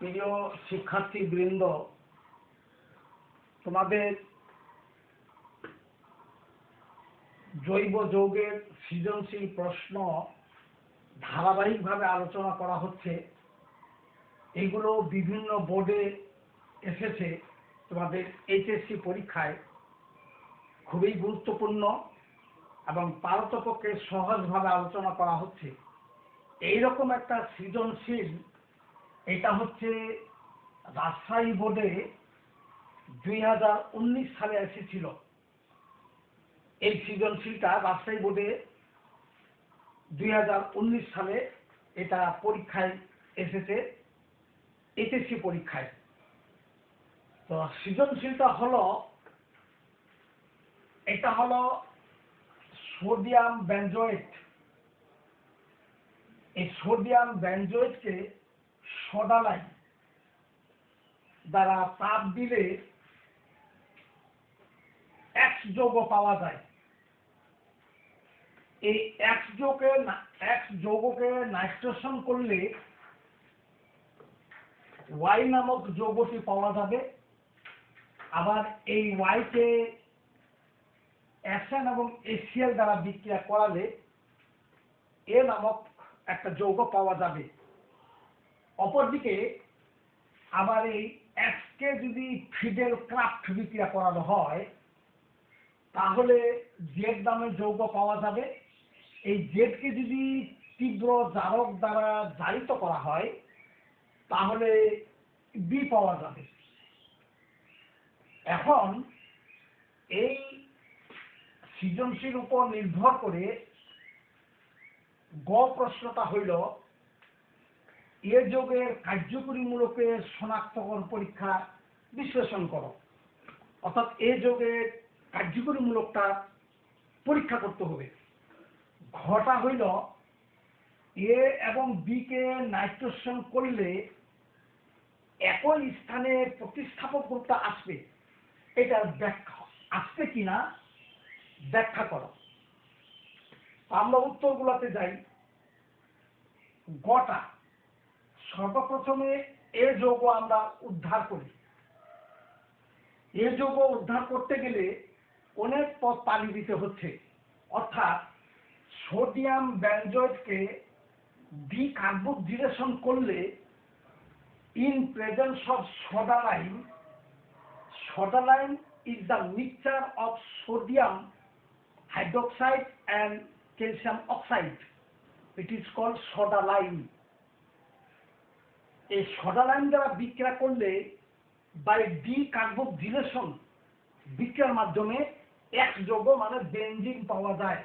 প্রিয় শিক্ষার্থী বৃন্দ তোমাদের জৈব যৌগের সৃজনশীল প্রশ্ন ধারাবাহিকভাবে আলোচনা করা হচ্ছে। এগুলো বিভিন্ন বোর্ডে এসেছে। তোমাদের এইচএসসি পরীক্ষায় খুবই গুরুত্বপূর্ণ এবং পারতপক্ষে সহজভাবে আলোচনা করা হচ্ছে। এইরকম একটা সৃজনশীল এটা হচ্ছে রাজশাহী বোর্ডে দুই হাজার উনিশ সালে এসেছিল। এই সৃজনশীলটা রাজশাহী বোর্ডে দুই হাজার উনিশ সালে এটা পরীক্ষায় এসেছে এইচএসসি পরীক্ষায়। তো সৃজনশীলটা হলো, এটা হলো সোডিয়াম ব্যাঞ্জয়েট এই সোডিয়াম ব্যানজয়েটকে সডালাই দ্বারা তাপ দিলে এক্স যোগ পাওয়া যায়। এই এক্স যৌগে এক্স যৌগকে নাইট্রেশন করলে ওয়াই নামক যৌগটি পাওয়া যাবে। আবার এই ওয়াইকে অ্যাসেন এবং এসিএল দ্বারা বিক্রিয়া করালে এ নামক একটা যৌগ পাওয়া যাবে। অপরদিকে আবার এই এক্সকে যদি ফিডেল ক্রাফট বিক্রিয়া করানো হয়, তাহলে জেড নামের যৌগ পাওয়া যাবে। এই জেডকে যদি তীব্র জারক দ্বারা জারিত করা হয়, তাহলে বি পাওয়া যাবে। এখন এই সৃজনশীল উপর নির্ভর করে গ প্রশ্নটা হইল এ যোগের কার্যকরীমূলকের শনাক্তকরণ পরীক্ষা বিশ্লেষণ করো। অর্থাৎ এ যোগের কার্যকরীমূলকটা পরীক্ষা করতে হবে। ঘটা হইল এ এবং বি কে নাইট্রোজেন করলে একই স্থানে প্রতিস্থাপক আসবে। এটার ব্যাখ্যা। আসবে কিনা ব্যাখ্যা করো। আমরা উত্তরগুলোতে যাই। গটা সর্বপ্রথমে এ যোগ আমরা উদ্ধার করি এ যোগ উদ্ধার করতে গেলে অনেক পথ পানি দিতে হচ্ছে অর্থাৎ সোডিয়াম ব্যানজয়েডকে ডিকার্বোক্সিলেশন করলে in presence of soda lime soda lime is the mixture of sodium hydroxide and calcium oxide. It is called soda. এই সদা লাইন দ্বারা বিক্রয় করলে বাই ডি কার্বক ডিলেশন বিক্রয়ের মাধ্যমে এক্স যোগ্য মানে বেঞ্জিন পাওয়া যায়।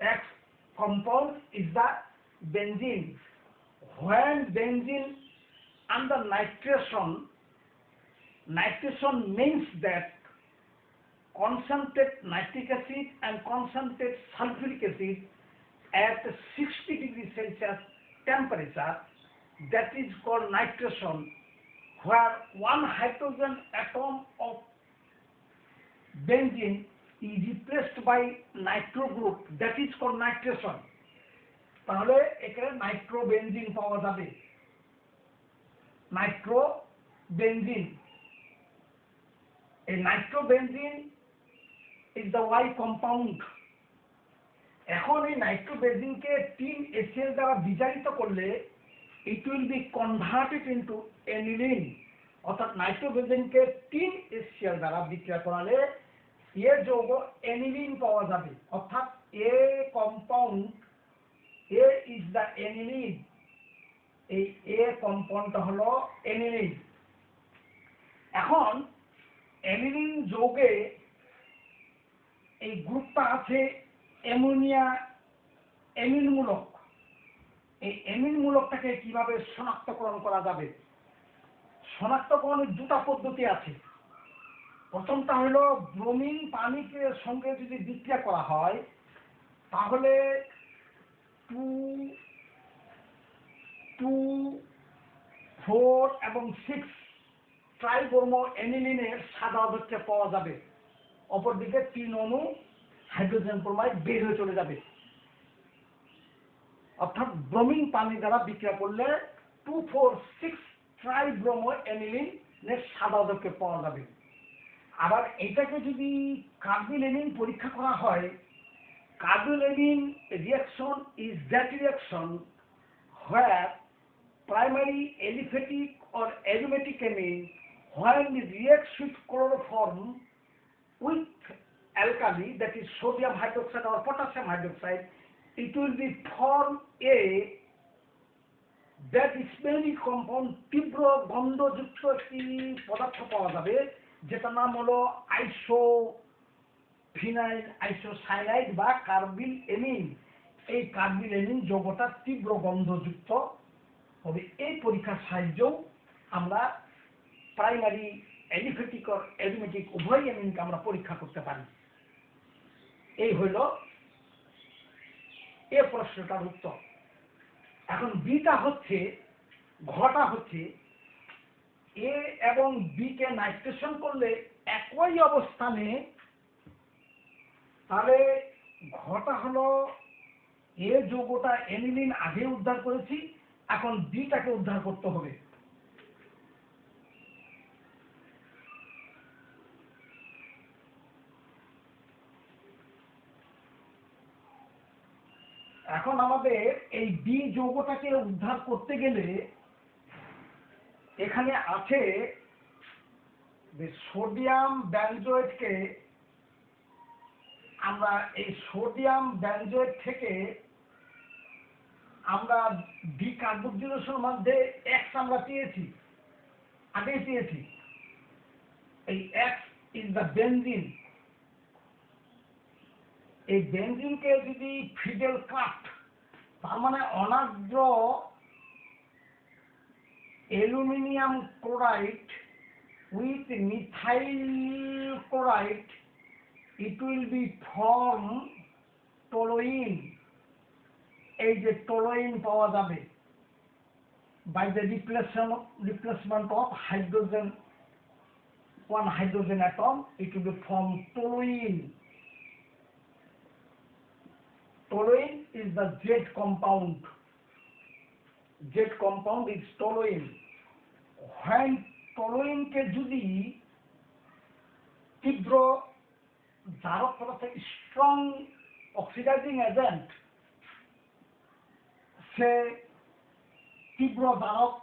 X compound is the benzene when benzene under nitration nitration means that concentrate nitric acid and concentrate sulphuric acid at sixty degree Celsius temperature that is called nitration where one hydrogen atom of benzene is replaced by nitro group that is called nitration তাহলে এখানে Nitro benzene পাওয়া যাবে nitrobenzene A nitrobenzene is the Y compound. এখন এই নাইট্রোবেনজিনকে তিন ACL দ্বারা বিজারিত করলে it will be converted into aniline অর্থাৎ নাইট্রোবেনজিনকে তিন এসিএল দ্বারা বিক্রিয়া করালে এ যৌগ এনিলিন পাওয়া যাবে। অর্থাৎ A compound A is the aniline এই এ কম্পাউন্ডটা হলো এনিলিন এখন অ্যামিনিন যৌগে এই গ্রুপটা আছে অ্যামোনিয়া অ্যামিনমূলক এই এমিন মূলকটাকে কীভাবে শনাক্তকরণ করা যাবে? শনাক্তকরণের দুটা পদ্ধতি আছে। প্রথমটা হলো ব্রোমিন পানিকে সঙ্গে যদি বিক্রিয়া করা হয়, তাহলে টু টু, ফোর এবং সিক্স ট্রাইব্রোমো অ্যানিলিনের সাদা অবস্থা পাওয়া যাবে। অপরদিকে তিন অণু হাইড্রোজেন ব্রোমাইড বের হয়ে চলে যাবে। অর্থাৎ ব্রমিন পানি দ্বারা বিক্রিয়া করলে টু ফোর সিক্স ট্রাইব্রম এনিলিন সাদাদকে পাওয়া যাবে। আবার এটাকে যদি কার্বিলেনিন পরীক্ষা করা হয় carbylamine reaction is that reaction where primary aliphatic or aromatic amine where react with chloroform with alkali that is sodium hydroxide or potassium hydroxide it will be form a that smelly compound, তীব্র গন্ধযুক্ত একটি পদার্থ পাওয়া যাবে, যেটার নাম হলো আইসো phenyl আইসোসাইনাইড বা কার্বিল এমিন এই কার্বিল এমিন যৌগটা তীব্র গন্ধযুক্ত হবে। এই পরীক্ষার সাহায্যেও আমরা প্রাইমারি অ্যালিফেটিক আর অ্যালিমেটিক উভয় এমিনকে আমরা পরীক্ষা করতে পারি। এই হইল এ প্রশ্নটার উত্তর। এখন বিটা হচ্ছে ঘটা হচ্ছে এ এবং বি কে নাইট্রেশন করলে একই অবস্থানে, তাহলে ঘটা হলো এ যৌগটা এনিলিন আগে উদ্ধার করেছি, এখন বিটাকে উদ্ধার করতে হবে। এখন আমাদের এই বি যৌগটাকে উদ্ধার করতে গেলে এখানে আছে সোডিয়াম ব্যানজয়েডকে আমরা এই সোডিয়াম ব্যানজয়েড থেকে আমরা বি ডিকার্বোক্সিলেশন মধ্যে এক্স আমরা পেয়েছি, আগেই পেয়েছি। এই এক্স ইজ দ্য বেনজিন এই বেঞ্জিনকে যদি ফিডেল কাট, তার মানে অনার্দ্র aluminium chloride with methyl chloride it will be form toluene এই যে টলোইন পাওয়া যাবে by the replacement replacement of hydrogen one hydrogen atom it will be form toluene toluene is the Z compound. Z compound is toluene. When toluene কে যদি তীব্র জারক পদার্থ strong oxidising agent সে তীব্র জারক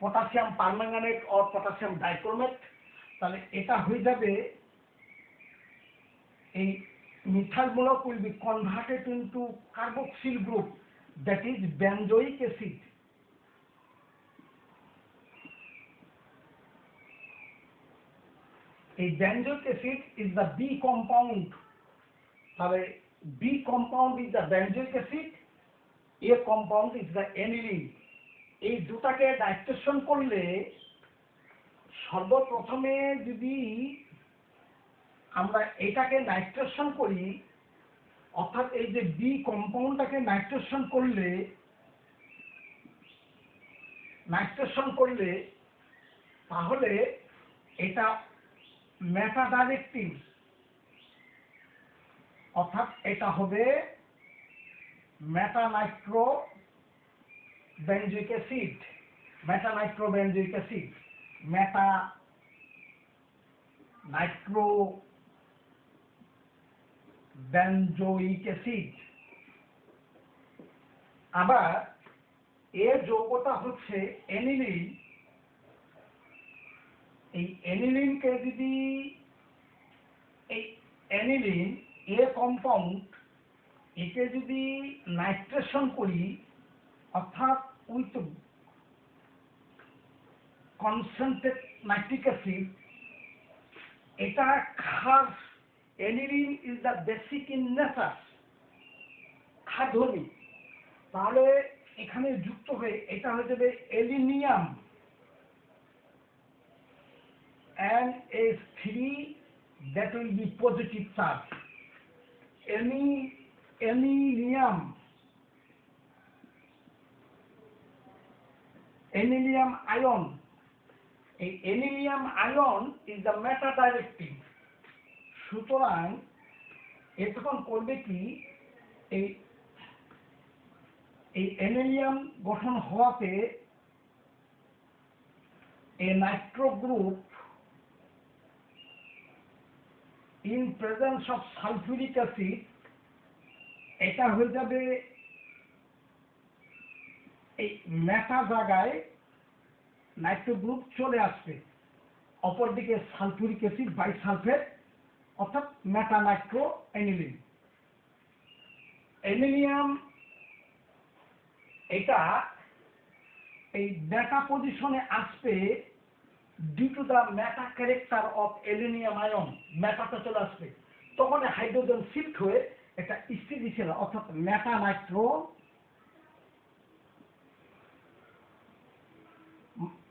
potassium permanganate or potassium dichromate তাহলে এটা হয়ে যাবে এই মিথাইল মূলক will be converted into carboxyl group that is benzoic acid এই benzoic acid is the B compound. তাহলে B compound is the benzoic acid, A compound is the aniline. এই দুটাকে নাইট্রেশন করলে সর্বপ্রথমে যদি আমরা এটাকে নাইট্রেশন করি, অর্থাৎ এই যে বি কম্পাউন্ডটাকে নাইট্রেশন করলে নাইট্রেশন করলে তাহলে এটা মেটা ডাইরেক্টিভ অর্থাৎ এটা হবে meta nitro benzoic acid meta nitro benzoic acid meta nitro benzoic acid আবার এর যৌগটা হচ্ছে অ্যানিলিন এই অ্যানিলিনকে যদি এই অ্যানিলিন এ কম্পাউন্ড একে যদি নাইট্রেশন করি, অর্থাৎ উইথ কনসেন্ট্রেট নাইট্রিক অ্যাসিড এটা খাস aniline is the basic in nature খাদ্যমি তাহলে এখানে যুক্ত হয়ে এটা হয়ে যাবে anilinium. And A three that will be positive charge any anilinium anilinium ion এই anilinium ion is the meta directive সুতরাং এ তখন করবে কি? এই এই অ্যানেলিয়াম গঠন হওয়াতে a nitro group in presence of sulfuric এটা হয়ে যাবে এই মেটা জায়গায় নাইট্রো গ্রুপ চলে আসবে। অপরদিকে সালফুরিক অ্যাসিড বাইসালফেট অর্থাৎ মেটা নাইট্রো অ্যানিলিন অ্যানিলিয়াম, এটা এই মেটা পজিশনে আসবে due to the meta character of aluminium ion মেটাতে চলে আসবে। তখন হাইড্রোজেন শিফট হয়ে এটা স্থিতিশীল অর্থাৎ meta nitro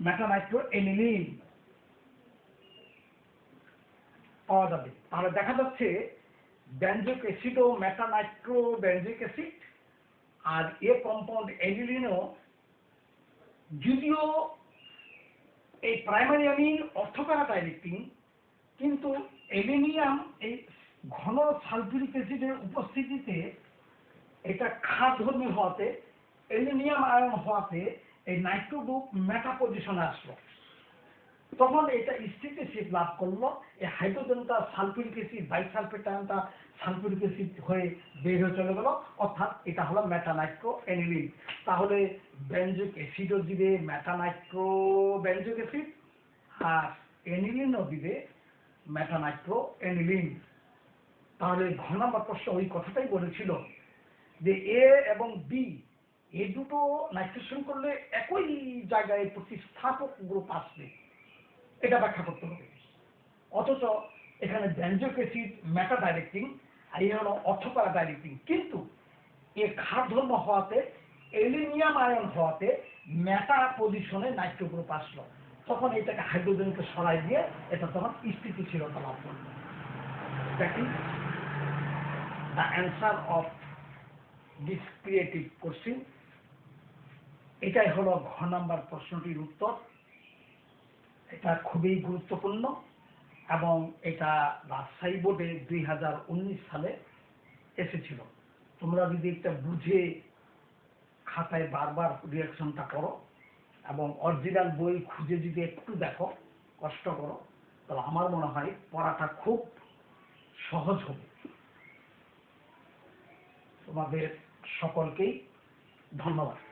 meta nitro aniline পাওয়া যাবে। তাহলে দেখা যাচ্ছে ব্যানজিক অ্যাসিড ও মেটা নাইট্রো ব্যানজিক অ্যাসিড আর এ কম্পাউন্ড এনিলিনও যদিও এই প্রাইমারি অ্যামিন ডাইরেক্টিং কিন্তু অ্যালুমিনিয়াম এই ঘন সালফিউরিক অ্যাসিডের উপস্থিতিতে এটা ক্ষারধর্মী হওয়াতে অ্যালুমিনিয়াম আয়ন হওয়াতে এই নাইট্রো গ্রুপ মেটা পজিশনে আসলো। তখন এটা স্থিতিশীল লাভ করল। এই হাইড্রোজেনটা সালফিউরিক অ্যাসিড বাইসালফেট আয়নটা সালফিউরিক অ্যাসিড হয়ে বের হয়ে চলে গেল। অর্থাৎ এটা হলো মেটানাইট্রো অ্যানিলিন তাহলে বেঞ্জিক অ্যাসিডও দিবে মেটানাইট্রো বেঞ্জিক অ্যাসিড আর অ্যানিলিনও দিবে মেটানাইট্রো অ্যানিলিন তাহলে ঘ নম্বর ওই কথাটাই বলেছিল যে এ এবং বি, এ দুটো নাইট্রেশন করলে একই জায়গায় প্রতিস্থাপক গ্রুপ আসবে। এটা ব্যাখ্যা করতে হবে। অথচ এখানে ব্যঞ্জক মেটা ডাইরেক্টিং আর এই হলো অর্থকরা ডাইরেক্টিং কিন্তু এ ক্ষার ধর্ম হওয়াতে অ্যালুমিনিয়াম আয়ন হওয়াতে মেটা পজিশনে নাইট্রো গ্রুপ আসলো। তখন এটাকে হাইড্রোজেনকে সরাই দিয়ে এটা তখন স্থিতিশীলতা লাভ করল। The answer of this creative question এটাই হলো ঘ নাম্বার প্রশ্নটির উত্তর। এটা খুবই গুরুত্বপূর্ণ এবং এটা রাজশাহী বোর্ডে দুই হাজার উনিশ সালে এসেছিল। তোমরা যদি এটা বুঝে খাতায় বারবার রিয়াকশনটা করো এবং অরিজিনাল বই খুঁজে যদি একটু দেখো, কষ্ট করো, তাহলে আমার মনে হয় পড়াটা খুব সহজ হবে। তোমাদের সকলকেই ধন্যবাদ।